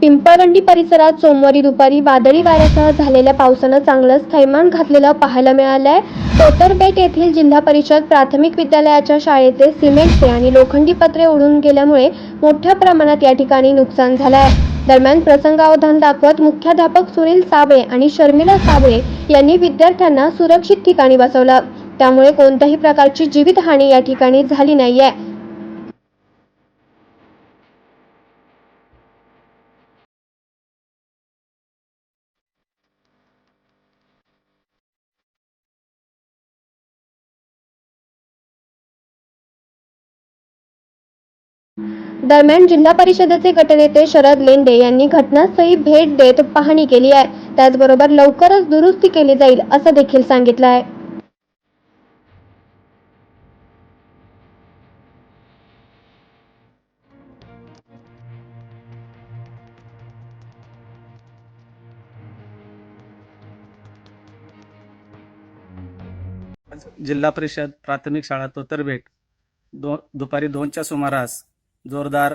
पिंपळगंडी परिसरात सोमवारी दुपारी वादळी वाऱ्यासह झालेल्या पावसानं चांगलंच थैमान घातलेलं पाहायला मिळालंय. कोतरबेट येथील जिल्हा परिषद प्राथमिक विद्यालयाच्या शाळेचे सिमेंटचे आणि लोखंडी पत्रे उडून गेल्यामुळे मोठ्या प्रमाणात या ठिकाणी नुकसान झालं आहे दरम्यान प्रसंगावधान दाखवत मुख्याध्यापक सुनील साबळे आणि शर्मिला साबळे यांनी विद्यार्थ्यांना सुरक्षित ठिकाणी बसवलं. त्यामुळे कोणत्याही प्रकारची जीवितहानी या ठिकाणी झाली नाही आहे दरम्यान जिल्हा परिषदेचे गटनेते शरद लेंडे यांनी घटनास्थळी भेट देत पाहणी केली आहे. त्याचबरोबर लवकरच दुरुस्ती केली जाईल असं देखील सांगितलं आहे. जिल्हा परिषद प्राथमिक शाळा तोतरबेट दो दुपारी दोनच्या सुमारास जोरदार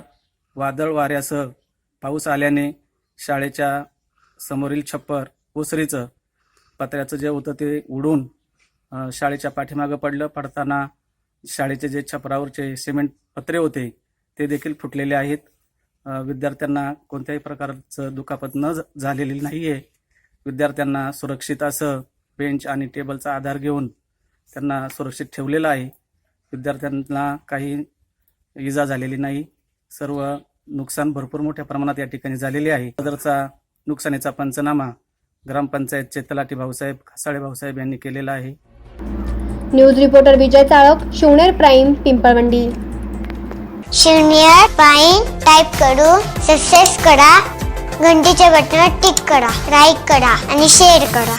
वादळ वाऱ्यासह पाऊस आल्याने शाळेच्या समोरील छप्पर ओसरीचं पत्र्याचं जे होतं ते उडून शाळेच्या पाठीमागं पडलं. पडताना शाळेचे जे छपरावरचे सिमेंट पत्रे होते ते देखील फुटलेले आहेत. विद्यार्थ्यांना कोणत्याही प्रकारचं दुखापत न झालेली नाही आहे विद्यार्थ्यांना सुरक्षित असं बेंच आणि टेबलचा आधार घेऊन त्यांना सुरक्षित ठेवलेलं आहे. विद्यार्थ्यांना काही इजा झालेली नाही. सर्व नुकसान भरपूर मोठ्या प्रमाणात या ठिकाणी झालेले आहे. सदरचा नुकसानीचा पंचनामा ग्रामपंचायतचे तलाठी भाऊसाहेब खसाळे भाऊसाहेब यांनी केलेला आहे. News reporter Vijay Chalak Shivner prime Pimpalwandi. शून्य पाईन टाईप करून सक्सेस करा घंटीच्या बटनावर टिक करा लाईक करा आणि शेअर करा.